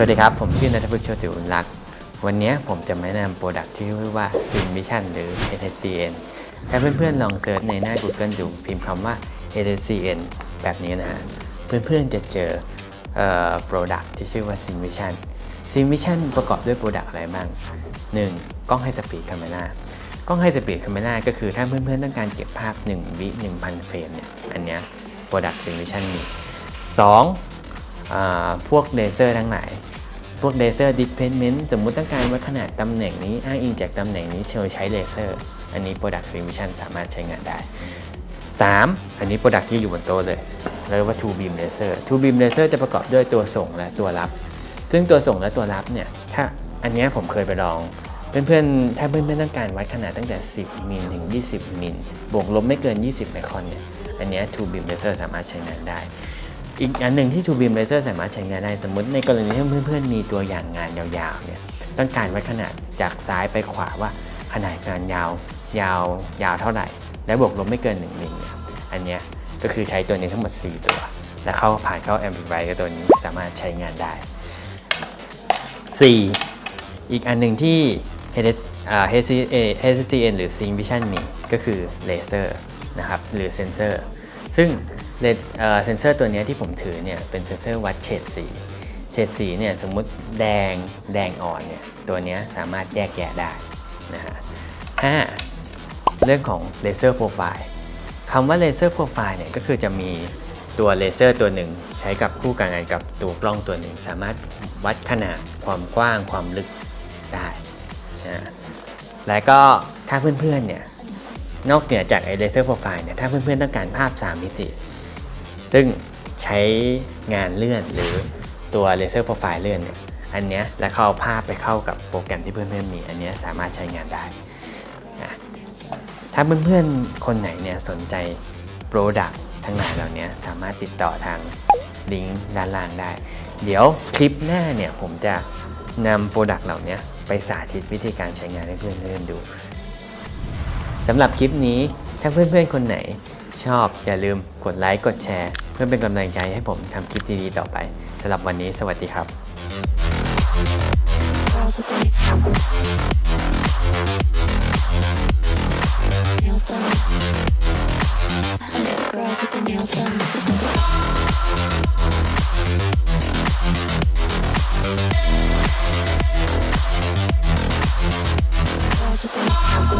สวัสดีครับ ผมชื่อนัทพุทธโชติอุลลักษ์วันนี้ผมจะมาแนะนำโปรดักที่ชื่อว่า Sin Vision หรือ HSCN ถ้าเพื่อนๆลองเซิร์ชในหน้า Google ดูพิมพ์คำว่า HSCN แบบนี้นะฮะ เพื่อนๆจะเจอเอ่อ product ที่ชื่อว่า Sin Vision Sin Vision ประกอบด้วย product อะไรบ้าง 1. กล้องไฮสปีด a m ม r a กล้องไฮสปีด a m ม r a ก็คือถ้าเพื่อนๆต้องการเก็บภาพ 1 วิ 1,000 เฟรมเนี่ย อันเนี้ย product Sin Vision มี 2. อ่าพวกเลเซอร์ทั้งหลาย พวกเลเซอร์ดิสเพนเมนต์สมมุติต้องการวัดขนาดตำแหน่งนี้อ้างอิงจากตำแหน่งนี้เชิญใช้เลเซอร์ อันนี้ Product s i m u l a t i o n สามารถใช้งานได้ 3. อันนี้ Product ที่อยู่บนโต๊ะเลยเรียกว่า Two Beam Laser Two Beam Laser จะประกอบด้วยตัวส่งและตัวรับ ซึ่งตัวส่งและตัวรับเนี่ยถ้าอันนี้ผมเคยไปลองเพื่อนๆ ถ้าเพื่อนๆต้องการวัดขนาดตั้งแต่ 10 มิลถึง 20 มิล บวกลบไม่เกิน 20 ไมครอนเนี่ย อันนี้ Two Beam Laser สามารถใช้งานได้ อีกอันหนึ่งที่ True Beam Laser สามารถใช้งานได้สมมติในกรณีที่เพื่อนๆ มีตัวอย่างงานยาวๆเนี่ยต้องการวัดขนาดจากซ้ายไปขวาว่าขนาดงานยาว ยาวยาวเท่าไหร่ และบวกลบไม่เกิน1มิลเนี่ยอันเนี้ยก็คือใช้ตัวนี้ทั้งหมด 4 ตัว และเข้าผ่านเข้า Amplify กับตัวนี้สามารถใช้งานได้ 4. อีกอันหนึ่งที่ HS อ่า HC- เอ่อ HCN หรือ Sync Vision มีก็คือเลเซอร์นะครับหรือเซนเซอร์ ซึ่งเลเซอ่อเซนเซอร์ตัวนี้ที่ผมถือเนี่ยเป็นเซนเซอร์วัดเฉดสี เฉดสีเนี่ยสมมุติแดงแดงอ่อนเนี่ยตัวนี้สามารถแยกแยะได้นะฮะห้าเรื่องของเลเซอร์โปรไฟล์คำว่าเลเซอร์โปรไฟล์เนี่ยก็คือจะมีตัวเลเซอร์ตัวหนึ่งใช้กับคู่กันกับตัวกล้องตัวหนึ่ง สามารถวัดขนาดความกว้างความลึกได้นะและก็ถ้าเพื่อนๆเนี่ย นอกเหนือจากไอเลเซอร์โปรไฟล์เนี่ยถ้าเพื่อนๆต้องการภาพ 3 มิติ ซึ่งใช้งานเลื่อนหรือตัวเลเซอร์โปรไฟล์เลื่อนเนี่ยอันเนี้ยแล้วเขาเอาภาพไปเข้ากับโปรแกรมที่เพื่อนๆมี อันเนี้ยสามารถใช้งานได้ ถ้าเพื่อนๆ คนไหนเนี่ยสนใจโปรดักต์ทั้งหลายเหล่านี้สามารถติดต่อทางลิงก์ด้านล่างได้ เดี๋ยวคลิปหน้าเนี่ยผมจะนำโปรดักต์เหล่านี้ไปสาธิตวิธีการใช้งานให้เพื่อนๆดู สำหรับคลิปนี้ถ้าเพื่อนๆคนไหนชอบอย่าลืมกดไลค์กดแชร์ เพื่อเป็นกำลังใจให้ผมทำคลิปดีๆต่อไปสำหรับวันนี้สวัสดีครับ girls with the nails done.